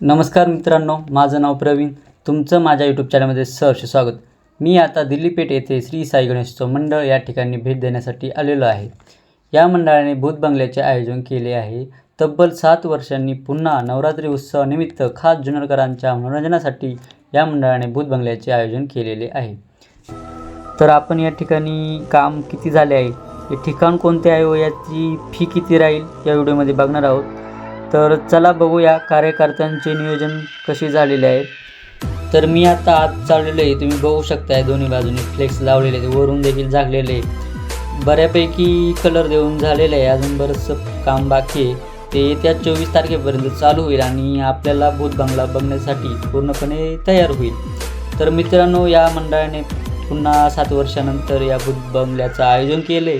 नमस्कार मित्रांनो माझं नाव प्रवीण. तुमचं माझ्या यूट्यूब चॅनलमध्ये सहर्ष स्वागत. मी आता दिल्लीपेठ येथे श्री साई गणेशोत्सव मंडळ या ठिकाणी भेट देण्यासाठी आलेलो आहे. या मंडळाने भूत बंगल्याचे आयोजन केले आहे. तब्बल सात वर्षांनी पुन्हा नवरात्री उत्सवानिमित्त खास जुनरकरांच्या मनोरंजनासाठी या मंडळाने भूत बंगल्याचे आयोजन केलेले आहे. तर आपण या ठिकाणी काम किती झाले आहे? हे ठिकाण कोणते आहे व याची फी किती राहील? या व्हिडिओमध्ये बघणार आहोत. तर चला बघूया कार्यकर्त्यांचे नियोजन कसे झालेले आहे. तर मी आता आत चाललेलं आहे. तुम्ही बघू शकताय दोन्ही बाजूने फ्लेक्स लावलेले आहेत. वरून देखील झाकलेले आहे. बऱ्यापैकी कलर देऊन झालेलं आहे. अजून बरंचसं काम बाकी आहे. ते येत्या चोवीस तारखेपर्यंत चालू होईल आणि आपल्याला भूत बंगला बघण्यासाठी पूर्णपणे तयार होईल. तर मित्रांनो या मंडळाने पुन्हा सात वर्षानंतर या भूत बंगल्याचं आयोजन केले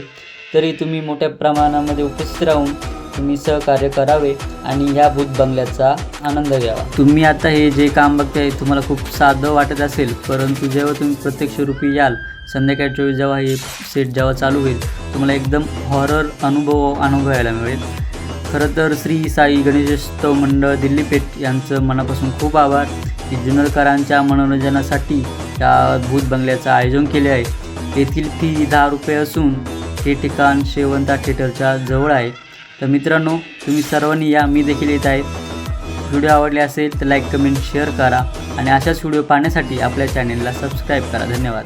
तरी तुम्ही मोठ्या प्रमाणामध्ये उपस्थित राहून तुम्ही सहकार्य करावे आणि या भूत बंगल्याचा आनंद घ्यावा. तुम्ही आता हे जे काम बघताय तुम्हाला खूप साधं वाटत असेल परंतु जेव्हा तुम्ही प्रत्यक्ष रूपी याल संध्याकाळच्या वेळी जेव्हा हे सेट जेव्हा चालू होईल तुम्हाला एकदम हॉरर अनुभव अनुभवायला मिळेल. खरं तर श्री साई गणेशोत्सव मंडळ दिल्ली पेठ यांचं मनापासून खूप आभार. की जुनरकरांच्या मनोरंजनासाठी या भूत बंगल्याचं आयोजन केले आहे. येथील फी दहा रुपये असून हे ठिकाण शेवंता थिएटरच्या जवळ आहे. तर मित्रांनो तुम्ही सर्वांनी या मी देखील येत आहे. व्हिडिओ आवडले असेल तर लाईक कमेंट शेअर करा. आणि अशाच व्हिडिओ पाहण्यासाठी आपल्या चॅनेलला सबस्क्राईब करा. धन्यवाद.